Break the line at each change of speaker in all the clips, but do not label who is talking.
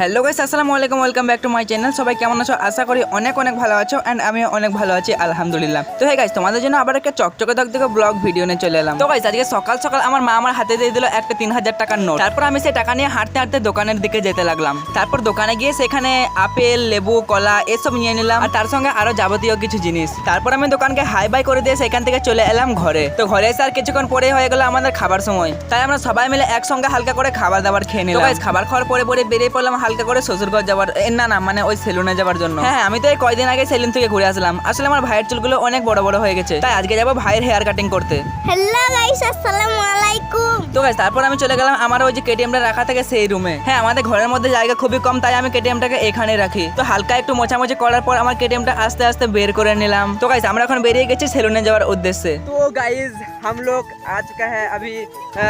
Hello guys, আসসালামু আলাইকুম, welcome back to my channel. সবাই কেমন আছো? আশা করি অনেক অনেক ভালো আছো অ্যান্ড আমি অনেক ভালো আছি, আলহামদুলিল্লাহ। তো হ্যাঁ গাইস তোমাদের জন্য আবার একটা চকচকে থেকে ব্লগ ভিডিও নিয়ে চলে এলাম। তো গাইস আজকে সকাল সকাল আমার মা আমার হাতে দিয়ে দিল একটা তিন হাজার টাকার নোট তারপর আমি সেই টাকা নিয়ে হাঁটতে হাঁটতে দোকানের দিকে যেতে লাগলাম। তারপর দোকানে গিয়ে সেখানে আপেল, লেবু, কলা এসব নিয়ে নিলাম আর তার সঙ্গে আরও যাবতীয় কিছু জিনিস। তারপর আমি দোকানকে হাই বাই করে দিয়ে সেখান থেকে চলে এলাম ঘরে। তো ঘরে এসে আর কিছুক্ষণ পরে হয়ে গেল আমাদের খাবার সময়। তাই আমরা সবাই মিলে একসঙ্গে হালকা করে খাবার দাবার খেয়ে নিলাম। খাবার খাওয়ার পরে পরে বেরিয়ে পড়লাম হালকা করে শ্বশুরঘর যাওয়ার এ, না না মানে ওই সেলুনে যাওয়ার জন্য হ্যাঁ আমি তো এই কয়দিন আগে সেলুন থেকে ঘুরে আসলাম আসলে আমার ভাইয়ের চুলগুলো অনেক বড় বড় হয়ে গেছে তাই আজকে যাবো ভাইয়ের হেয়ার কাটিং করতে
হ্যালো গাইস আসসালামু আলাইকুম
তো গাইস তারপর আমি চলে গেলাম আমার ওই যে কেটিএমটা রাখা থাকে সেই রুমে হ্যাঁ আমাদের ঘরের মধ্যে জায়গা খুবই কম তাই আমি কেটিএমটাকে এখানে রাখি তো হালকা একটু মোছামুছি করার পর আমার কেটিএমটা আস্তে আস্তে বের করে নিলাম তো গাইস আমরা এখন বেরিয়ে গেছি সেলুনে যাওয়ার উদ্দেশ্যে
तो गाइस हम लोग आ चुका है अभी अ,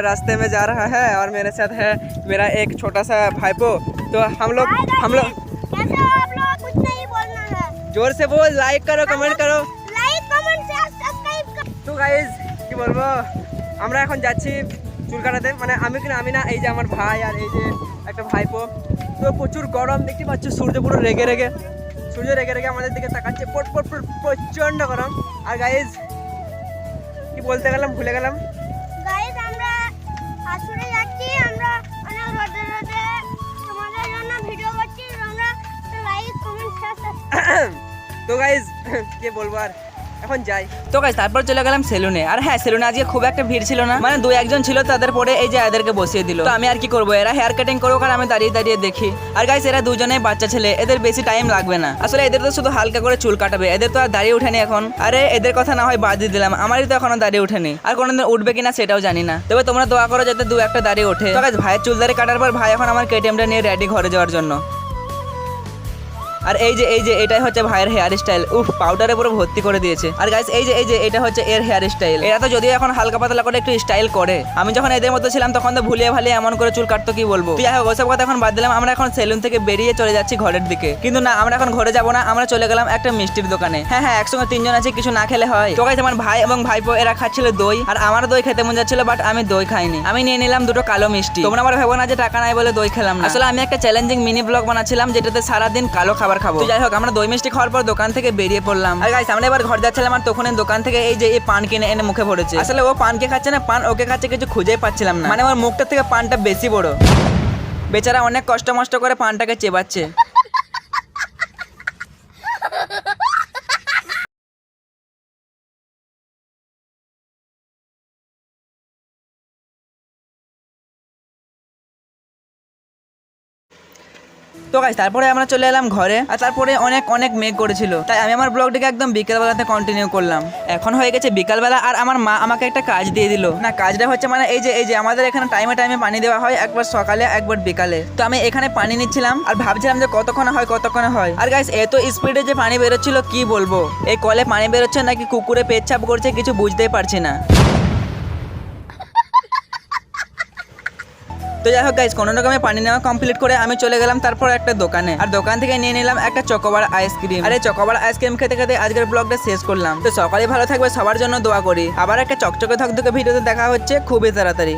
रास्ते में जा रहा है और मेरे साथ है मेरा एक छोटा सा भाईपो तो हम लोग हम लोग
कैसे हो आप लोग कुछ नहीं बोलना है
जोर से बोल लाइक करो कमेंट करो
লাইক কমেন্ট শেয়ার সাবস্ক্রাইব
তো গাইজ কি বলবো আমরা এখন যাচ্ছি চুল কাটাতে মানে আমি কিনা আমি না এই যে আমার ভাই আর এই যে একটা ভাইপো তো প্রচুর গরম দেখতে পাচ্ছ সূর্য পুরো রেগে রেগে সূর্য রেগে রেগে আমাদের দিকে তাকাচ্ছে পট পট পট প্রচণ্ড গরম আর গাইজ কি বলতে গেলাম ভুলে গেলাম
গাইস আমরা আসলে যাচ্ছি
তো গাইজ কে বলব আর? এখন যাই।
তো গাইস তারপর চলে গেলাম সেলুনে আর হ্যাঁ সেলুনে আজকে খুব একটা ভিড় ছিল না। মানে দু একজন ছিল, তাদের পরে এই যে এদেরকে বসিয়ে দিল। তো আমি আর কি করব? এরা হেয়ার কাটিং করব আর আমি দাঁড়িয়ে দাঁড়িয়ে দেখি। আর গাইস এরা দুজনেই বাচ্চা ছেলে। এদের বেশি টাইম লাগবে না। আসলে এদের তো শুধু হালকা করে চুল কাটাবে। এদের তো আর দাঁড়িয়ে উঠেনি এখন। আরে, এদের কথা না হয় বাদ দিয়ে দিলাম। আমারই তো এখনও দাঁড়িয়ে উঠেনি আর কোনোদিন উঠবে কিনা সেটাও জানি না। তবে তোমরা দোয়া করো যাতে দু একটা দাঁড়িয়ে ওঠে। তো গাইস ভাইয়ের চুল দাঁড়িয়ে কাটার পর ভাই এখন আমার কেটিএমটা নিয়ে রেডি ঘরে যাওয়ার জন্য। আর এই যে এই যে, এটাই হচ্ছে ভাইয়ের হেয়ার স্টাইল উফ পাউডারে পুরো ভর্তি করে দিয়েছে। আর গাইস এই যে এই যে, এটা হচ্ছে এর হেয়ার স্টাইল এরা তো যদিও এখন হালকা পাতলা করে একটু স্টাইল করে। আমি যখন এদের মধ্যে ছিলাম, তখন তো ভুলিয়ে ভালিয়ে এমন করে চুল কাটতো কি বলব? তুই হোক, ওসব কথা এখন বাদ দিলাম। আমরা এখন সেলুন থেকে বেরিয়ে চলে যাচ্ছি ঘরের দিকে। কিন্তু না, আমরা এখন ঘরে যাব না। আমরা চলে গেলাম একটা মিষ্টির দোকানে। হ্যাঁ হ্যাঁ একসঙ্গে তিনজন আছে, কিছু না খেলে হয়। তো গাইস আমার ভাই এবং ভাইপো, এরা খাচ্ছিল দই। আর আমার দই খেতে মন যাচ্ছিল বাট আমি দই খাইনি। আমি নিয়ে নিলাম দুটো কালো মিষ্টি। তোমরা আবার ভেবো না যে টাকা নাই বলে দই খেলাম না। আসলে আমি একটা চ্যালেঞ্জিং মিনি ব্লগ বানাচ্ছিলাম যেটাতে সারাদিন কালো খাবার খাব। তো যাই হোক আমরা দই মিষ্টি খাওয়ার পর দোকান থেকে বেরিয়ে পড়লাম। আর গাইস আমরা এবার ঘর যাচ্ছিলাম আর তখন দোকান থেকে এই যে এই পান কিনে এনে মুখে ভরেছে আসলে ও পান কে খাচ্ছে না পান ওকে খাচ্ছে কিছু খুঁজেই পাচ্ছিলাম না। মানে আমার মুখটা থেকে পানটা বেশি বড়। বেচারা অনেক কষ্ট মষ্ট করে পানটাকে চেবাচ্ছে। তো গাইস তারপরে আমরা চলে এলাম ঘরে আর তারপরে অনেক অনেক মেঘ করেছিল। তাই আমি আমার ব্লগটিকে একদম বিকেলবেলাতে কন্টিনিউ করলাম। এখন হয়ে গেছে বিকালবেলা আর আমার মা আমাকে একটা কাজ দিয়ে দিল। না, কাজটা হচ্ছে মানে এই যে এই যে আমাদের এখানে টাইমে টাইমে পানি দেওয়া হয়, একবার সকালে, একবার বিকালে। তো আমি এখানে পানি নিচ্ছিলাম আর ভাবছিলাম যে কতক্ষণে হয় কতক্ষণে হয়। আর গাইস এত স্পিডে যে পানি বেরোচ্ছিল, কি বলব? এই কলে পানি বেরোচ্ছে নাকি কুকুরে পেচ্ছাপ করছে, কিছু বুঝতেই পারছি না। তো যাই হোক গাইজ কোনো রকমের পানি নেওয়া কমপ্লিট করে আমি চলে গেলাম তারপর একটা দোকানে। আর দোকান থেকে নিয়ে নিলাম একটা চকোবার আইসক্রিম আর এই চকোবার আইসক্রিম খেতে খেতে আজকের ব্লগটা শেষ করলাম। তো সকালে ভালো থাকবে, সবার জন্য দোয়া করি। আবার একটা চকচকে ধকধকে ভিডিওতে দেখা হচ্ছে। খুবই তাড়াতাড়ি।